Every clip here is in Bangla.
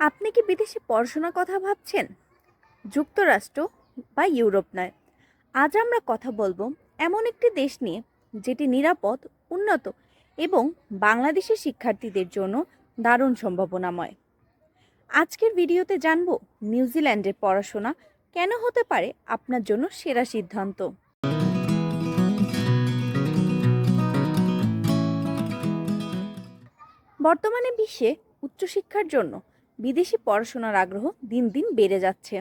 আপনি কি বিদেশে পড়াশোনার কথা ভাবছেন? যুক্তরাষ্ট্র বা ইউরোপ নয়। আজ আমরা কথা বলব এমন একটি দেশ নিয়ে, যেটি নিরাপদ, উন্নত এবং বাংলাদেশের শিক্ষার্থীদের জন্য দারুণ সম্ভাবনাময়। আজকের ভিডিওতে জানব নিউজিল্যান্ডের পড়াশোনা কেন হতে পারে আপনার জন্য সেরা সিদ্ধান্ত। বর্তমানে বিশ্বে উচ্চশিক্ষার জন্য বিদেশি পড়াশোনার আগ্রহ দিন দিন বেড়ে যাচ্ছে।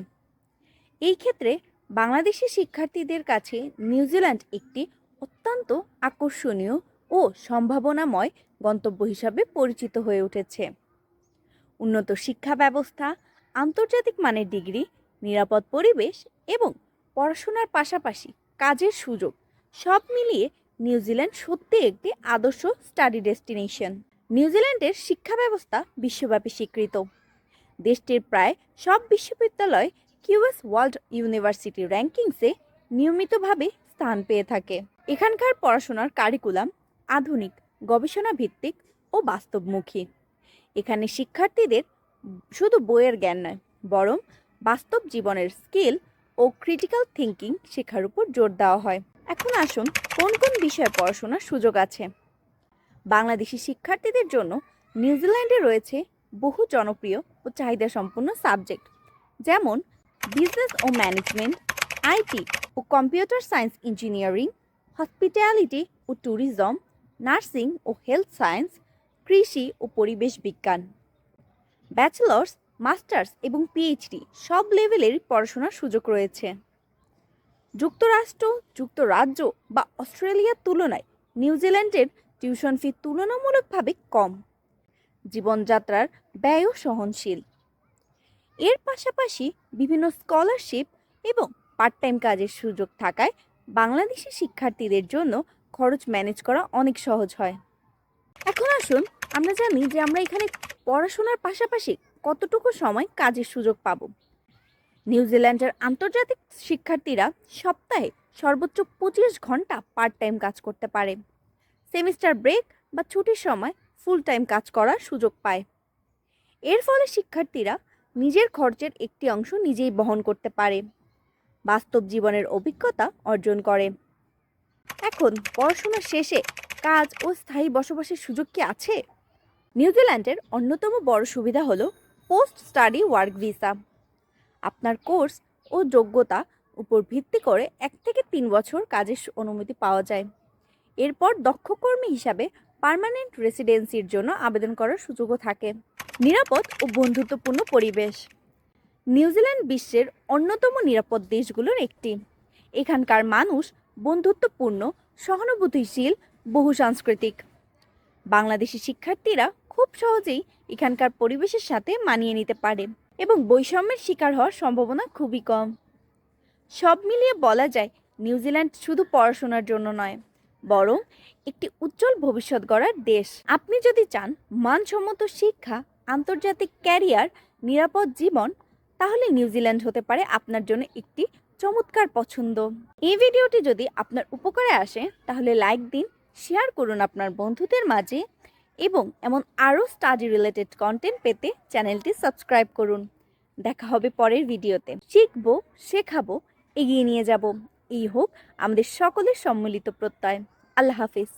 এই ক্ষেত্রে বাংলাদেশি শিক্ষার্থীদের কাছে নিউজিল্যান্ড একটি অত্যন্ত আকর্ষণীয় ও সম্ভাবনাময় গন্তব্য হিসাবে পরিচিত হয়ে উঠেছে। উন্নত শিক্ষা ব্যবস্থা, আন্তর্জাতিক মানের ডিগ্রি, নিরাপদ পরিবেশ এবং পড়াশোনার পাশাপাশি কাজের সুযোগ সব মিলিয়ে নিউজিল্যান্ড সত্যি একটি আদর্শ স্টাডি ডেস্টিনেশন। নিউজিল্যান্ডের শিক্ষা ব্যবস্থা বিশ্বব্যাপী স্বীকৃত। দেশটির প্রায় সব বিশ্ববিদ্যালয় কিউএস ওয়ার্ল্ড ইউনিভার্সিটি র্যাঙ্কিংসে নিয়মিতভাবে স্থান পেয়ে থাকে। এখানকার পড়াশোনার কারিকুলাম আধুনিক গবেষণা ভিত্তিক ও বাস্তবমুখী। এখানে শিক্ষার্থীদের শুধু বইয়ের জ্ঞান নয়, বরং বাস্তব জীবনের স্কিল ও ক্রিটিক্যাল থিঙ্কিং শেখার উপর জোর দেওয়া হয়। এখন আসুন কোন কোন বিষয়ে পড়াশোনার সুযোগ আছে। বাংলাদেশি শিক্ষার্থীদের জন্য নিউজিল্যান্ডে রয়েছে বহু জনপ্রিয় ও চাহিদা সম্পন্ন সাবজেক্ট, যেমন বিজনেস ও ম্যানেজমেন্ট আইটি ও কম্পিউটার সায়েন্স ইঞ্জিনিয়ারিং হসপিটালিটি ও ট্যুরিজম নার্সিং ও হেলথ সায়েন্স কৃষি ও পরিবেশ বিজ্ঞান। ব্যাচেলর্স মাস্টার্স এবং পিএইচডি সব লেভেলের পড়াশোনার সুযোগ রয়েছে। যুক্তরাষ্ট্র, যুক্তরাজ্য বা অস্ট্রেলিয়ার তুলনায় নিউজিল্যান্ডের টিউশন ফি তুলনামূলকভাবে কম। জীবনযাত্রার ব্যয়ও সহনশীল। এর পাশাপাশি বিভিন্ন স্কলারশিপ এবং পার্ট টাইম কাজের সুযোগ থাকায় বাংলাদেশি শিক্ষার্থীদের জন্য খরচ ম্যানেজ করা অনেক সহজ হয়। এখন আসুন আমরা জানি যে আমরা এখানে পড়াশোনার পাশাপাশি কতটুকু সময় কাজের সুযোগ পাব। নিউজিল্যান্ডের আন্তর্জাতিক শিক্ষার্থীরা সপ্তাহে সর্বোচ্চ পঁচিশ ঘণ্টা পার্ট টাইম কাজ করতে পারে। সেমিস্টার ব্রেক বা ছুটির সময় ফুল টাইম কাজ করার সুযোগ পায়। এর ফলে শিক্ষার্থীরা নিজের খরচের একটি অংশ নিজেই বহন করতে পারে। বাস্তব জীবনের অভিজ্ঞতা অর্জন করে। এখন পড়াশোনা শেষে কাজ ও স্থায়ী বসবাসের সুযোগ কি আছে? নিউজিল্যান্ডের অন্যতম বড় সুবিধা হলো পোস্ট স্টাডি ওয়ার্ক ভিসা। আপনার কোর্স ও যোগ্যতা উপর ভিত্তি করে এক থেকে তিন বছর কাজের অনুমতি পাওয়া যায়। এরপর দক্ষ কর্মী হিসাবে পার্মানেন্ট রেসিডেন্সির জন্য আবেদন করার সুযোগও থাকে। নিরাপদ ও বন্ধুত্বপূর্ণ পরিবেশ। নিউজিল্যান্ড বিশ্বের অন্যতম নিরাপদ দেশগুলোর একটি। এখানকার মানুষ বন্ধুত্বপূর্ণ, সহানুভূতিশীল বহুসাংস্কৃতিক বাংলাদেশি শিক্ষার্থীরা খুব সহজেই এখানকার পরিবেশের সাথে মানিয়ে নিতে পারে এবং বৈষম্যের শিকার হওয়ার সম্ভাবনা খুবই কম। সব মিলিয়ে বলা যায় নিউজিল্যান্ড শুধু পড়াশোনার জন্য নয় বরং একটি উজ্জ্বল ভবিষ্যৎ গড়ার দেশ। আপনি যদি চান মানসম্মত শিক্ষা, আন্তর্জাতিক ক্যারিয়ার, নিরাপদ জীবন, তাহলে নিউজিল্যান্ড হতে পারে আপনার জন্য একটি চমৎকার পছন্দ। এই ভিডিওটি যদি আপনার উপকারে আসে, তাহলে লাইক দিন, শেয়ার করুন আপনার বন্ধুদের মাঝে এবং এমন আরও স্টাডি রিলেটেড কন্টেন্ট পেতে চ্যানেলটি সাবস্ক্রাইব করুন। দেখা হবে পরের ভিডিওতে। শিখব, শেখাবো, এগিয়ে নিয়ে যাব। এই হোক আমাদের সকলের সম্মিলিত প্রত্যয়। আল্লাহ হাফিজ।